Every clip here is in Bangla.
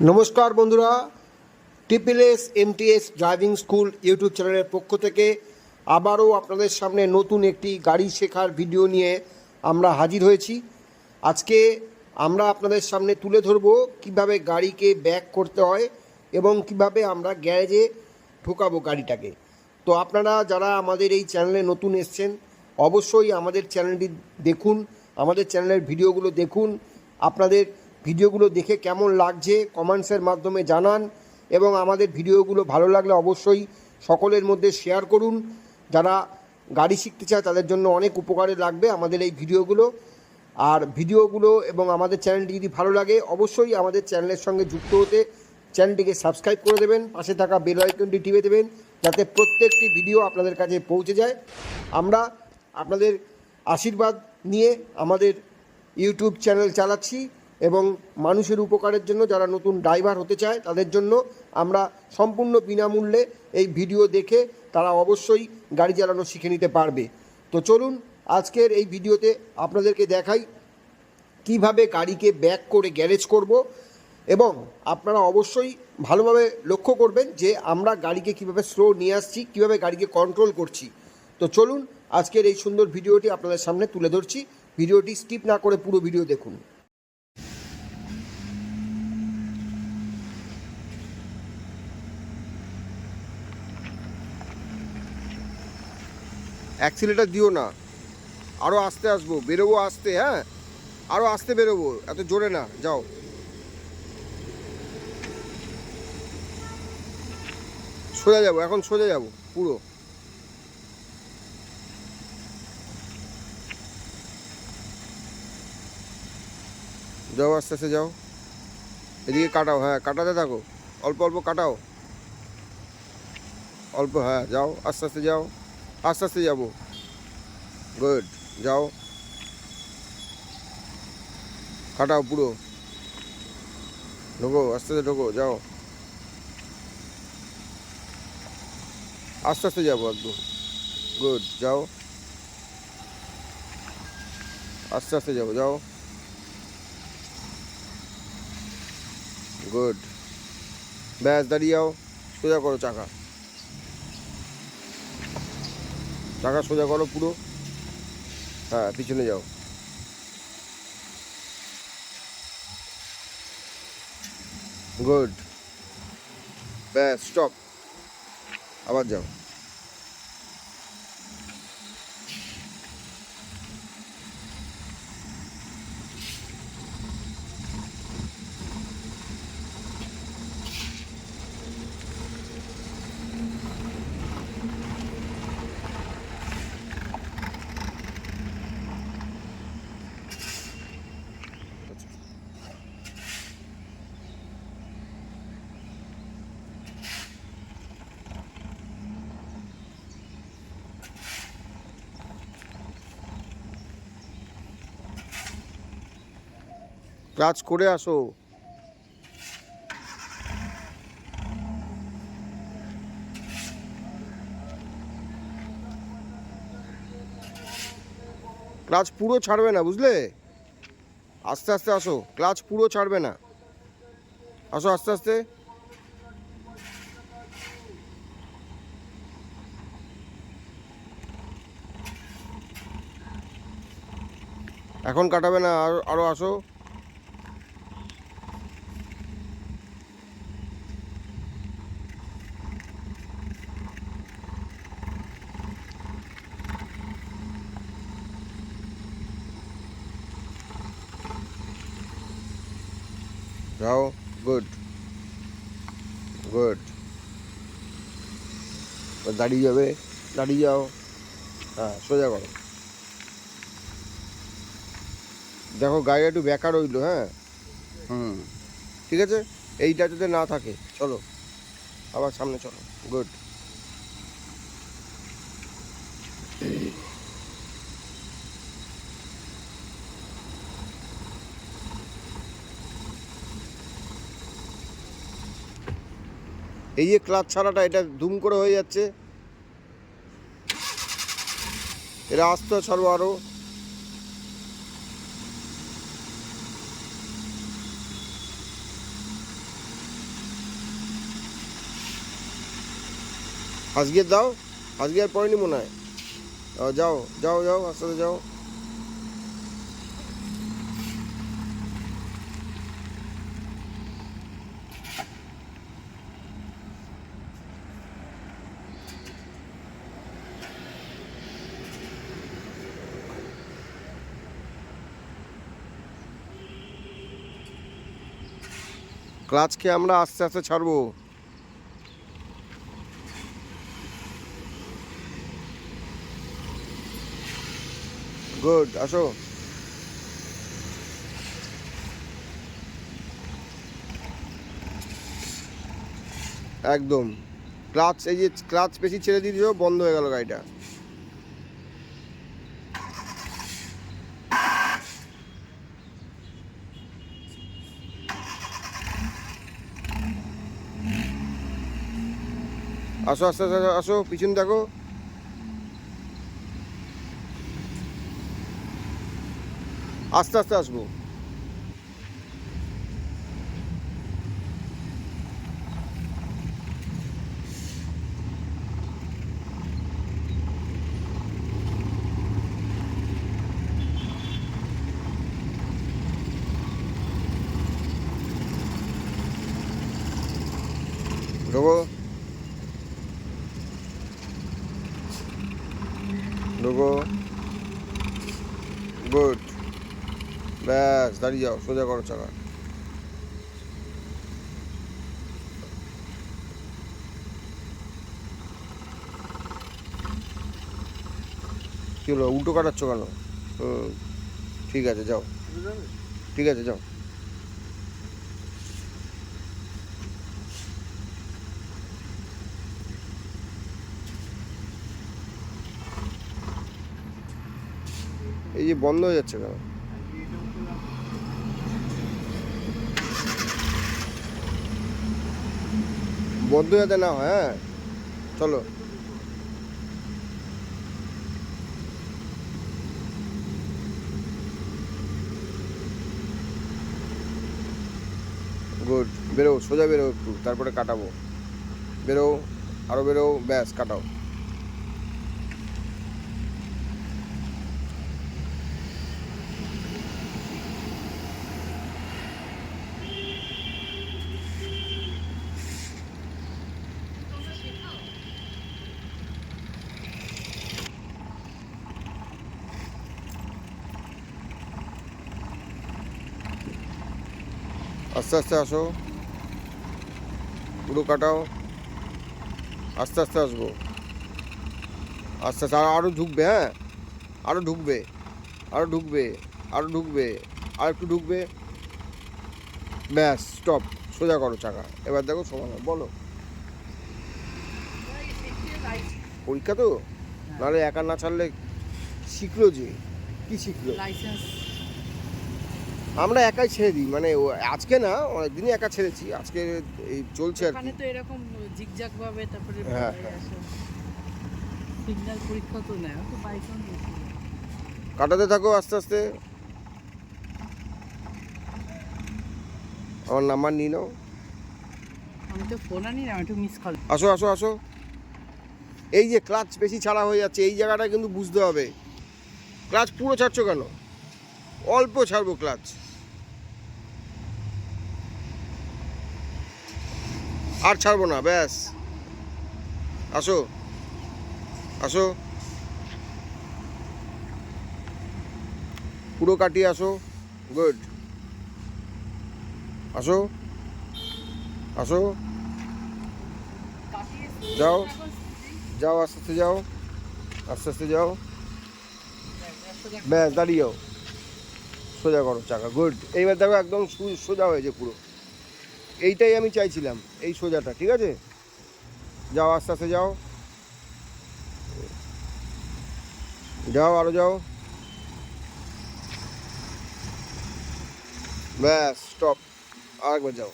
নমস্কার বন্ধুরা triple S MTS driving school YouTube চ্যানেলের পক্ষ থেকে আবারও আপনাদের সামনে নতুন একটি গাড়ি শেখার ভিডিও নিয়ে আমরা হাজির হয়েছি। আজকে আমরা আপনাদের সামনে তুলে ধরব কীভাবে গাড়িকে ব্যাক করতে হয় এবং কীভাবে আমরা গ্যারেজে ঢোকাবো গাড়িটাকে। তো আপনারা যারা আমাদের এই চ্যানেলে নতুন এসছেন, অবশ্যই আমাদের চ্যানেলটি দেখুন, আমাদের চ্যানেলের ভিডিওগুলো দেখুন, আপনাদের ভিডিওগুলো দেখে কেমন লাগছে কমেন্টসের মাধ্যমে জানান এবং আমাদের ভিডিওগুলো ভালো লাগলে অবশ্যই সকলের মধ্যে শেয়ার করুন। যারা গাড়ি শিখতে চায় তাদের জন্য অনেক উপকারে লাগবে আমাদের এই ভিডিওগুলো। আর ভিডিওগুলো এবং আমাদের চ্যানেলটি যদি ভালো লাগে, অবশ্যই আমাদের চ্যানেলের সঙ্গে যুক্ত হতে চ্যানেলটিকে সাবস্ক্রাইব করে দেবেন, পাশে থাকা বেল আইকনটি টিপে দেবেন, যাতে প্রত্যেকটি ভিডিও আপনাদের কাছে পৌঁছে যায়। আমরা আপনাদের আশীর্বাদ নিয়ে আমাদের ইউটিউব চ্যানেল চালাচ্ছি। এবং মানুষের উপকারের জন্য যারা নতুন ড্রাইভার হতে চায়, তাদের জন্য আমরা সম্পূর্ণ বিনামূল্যে এই ভিডিও দেখে তারা অবশ্যই গাড়ি চালানো শিখে নিতে পারবে। তো চলুন, আজকের এই ভিডিওতে আপনাদেরকে দেখাই কীভাবে গাড়িকে ব্যাক করে গ্যারেজ করব এবং আপনারা অবশ্যই ভালোভাবে লক্ষ্য করবেন যে আমরা গাড়িকে কীভাবে স্লো নিয়ে আসছি, কীভাবে গাড়িকে কন্ট্রোল করছি। তো চলুন, আজকের এই সুন্দর ভিডিওটি আপনাদের সামনে তুলে ধরছি। ভিডিওটি স্কিপ না করে পুরো ভিডিও দেখুন। অ্যাক্সিলেটার দিও না। আরও আস্তে আসব, বেরোবো আস্তে হ্যাঁ? আরও আস্তে বেরোবো, এত জোরে না, যাও। সোজা যাব, এখন সোজা যাব, পুরো। যাও আস্তে আস্তে, যাও। এদিকে কাটাও হ্যাঁ কাটাতে থাকো। অল্প অল্প কাটাও। অল্প হ্যাঁ যাও, আস্তে আস্তে যাও। আস্তে আস্তে যাব গুড যাও কাটাও পুরো ঢোকো আস্তে আস্তে ঢোকো যাও আস্তে আস্তে যাব একদম গুড যাও আস্তে আস্তে যাব যাও গুড ব্যাস দাঁড়িয়ে যাও সোজা করো চাকা চাকা সোজা করো পুরো। হ্যাঁ পিছনে যাও। গুড। ব্যাস স্টপ। আবার যাও। ক্লাচ করে আসো। ক্লাচ পুরো ছাড়বে না, বুঝলে? আস্তে আস্তে আসো, ক্লাচ পুরো ছাড়বে না। আসো আস্তে আস্তে। এখন কাটাবে না, আরও আরও আসো যাও গুড গুড দাঁড়িয়ে যাবে। দাঁড়িয়ে যাও। হ্যাঁ সোজা করো। দেখো, গাড়িটা একটু বেকার রইল হ্যাঁ? হুম। ঠিক আছে? এইটা যদি না থাকে। চলো। আবার সামনে চলো। গুড। এই যে ক্লাচ ছাড়াটা, এটা ধুম করে হয়ে যাচ্ছে। এটা আস্তে ছাড়বো আরও আজকে দাও আজকে আর পড়েনি মনে হয়। যাও যাও যাও আস্তে যাও। ক্লাচকে আমরা আস্তে আস্তে ছাড়বো। গুড, আসো। একদম। ক্লাচ এই যে ক্লাচ বেশি ছেড়ে দিয়ে বন্ধ হয়ে গেল গাড়িটা। আসো আস্তে আস্তে আসো পিছন দেখো। আস্তে আস্তে আসব। ঢোকো ঢোকো গুড ব্যাস, দাঁড়িয়ে যাও, সোজা করো চাকা। কি হলো, উল্টো কাটাচ্ছ কেন? ঠিক আছে, যাও। ঠিক আছে, যাও। এই যে বন্ধ হয়ে যাচ্ছে কেন? বন্ধ যাতে না হয় হ্যাঁ? চলো। গুড, বেরো, সোজা বেরো একটু, তারপরে কাটাবো। বেরো আরও বেরো, ব্যাস, কাটাও। আস্তে আস্তে আসো। পুরো কাটাও। আস্তে আস্তে আসব। আস্তে আস্তে আরও ঢুকবে হ্যাঁ? আরও ঢুকবে আরও ঢুকবে আরও ঢুকবে আর একটু ঢুকবে। ব্যাস স্টপ সোজা করো চাকা। এবার দেখো সমান বলো। পরীক্ষা তো? নাহলে একা না ছাড়লে শিখলো যে কি শিখলো? লাইসেন্স আমরা একাই ছেড়ে দিই মানে আজকে না অনেকদিনই একা ছেড়েছি আজকে এই চলছে আর কি। তো এরকম জিগজাগ ভাবে তারপরে হ্যাঁ, হ্যাঁ। সিগন্যাল পরীক্ষা তো নেয় তো বাইক কাটাতে থাকো আস্তে আস্তে। আমার নাম্বার নিয়ে নাও। আমি তো ফোন আনি না একটু মিস কল আসো আসো আসো। এই যে ক্লাচ বেশি ছাড়া হয়ে যাচ্ছে এই জায়গাটা কিন্তু বুঝতে হবে। ক্লাচ পুরো ছাড়ছো কেন? অল্প ছাড়বো ক্লাচ আর ছাড়বো না, ব্যাস। আসো। আসো। পুরো কাটিয়ে আসো। গুড আসো। আসো। যাও। যাও, আস্তে আস্তে যাও। আস্তে আস্তে যাও। ব্যাস, দাঁড়িয়ে যাও। সোজা করো চাকা। গুড এইবার দেখো একদম সোজা হয়েছে পুরো। এইটাই আমি চাইছিলাম, এই সোজাটা, ঠিক আছে? যাও, আস্তে আস্তে যাও। যাও, আরও যাও। ব্যাস স্টপ আরেকবার যাও।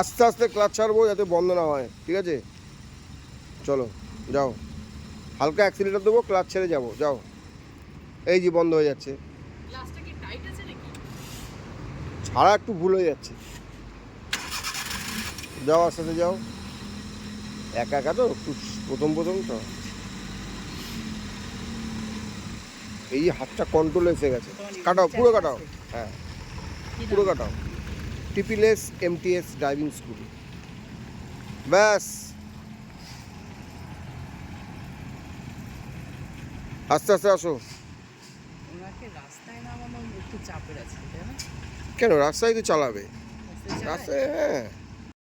আস্তে আস্তে ক্লাচ ছাড়বো যাতে বন্ধ না হয়, ঠিক আছে? চলো, যাও। হালকা অ্যাক্সিলেটার দেবো ক্লাচ ছেড়ে যাব, যাও। এই যে বন্ধ হয়ে যাচ্ছে গ্লাসটা কি টাইট আছে নাকি ছাড়া একটু ভুল হয়ে যাচ্ছে। যাও আস্তে যাও। একা একা তো, একটু প্রথম প্রথম তো। এই হাতটা কন্ট্রোল এসে গেছে। কাটাও, পুরো কাটাও। হ্যাঁ পুরো? কাটাও। টিপিলেস এমটিএস ড্রাইভিং স্কুল ব্যাস। আস্তে আস্তে আসো। ওনাকে রাস্তায় নামানো একটু চাপের আছে, তাই না? কেন? রাস্তায় তো চালাবে। রাস্তায় হ্যাঁ।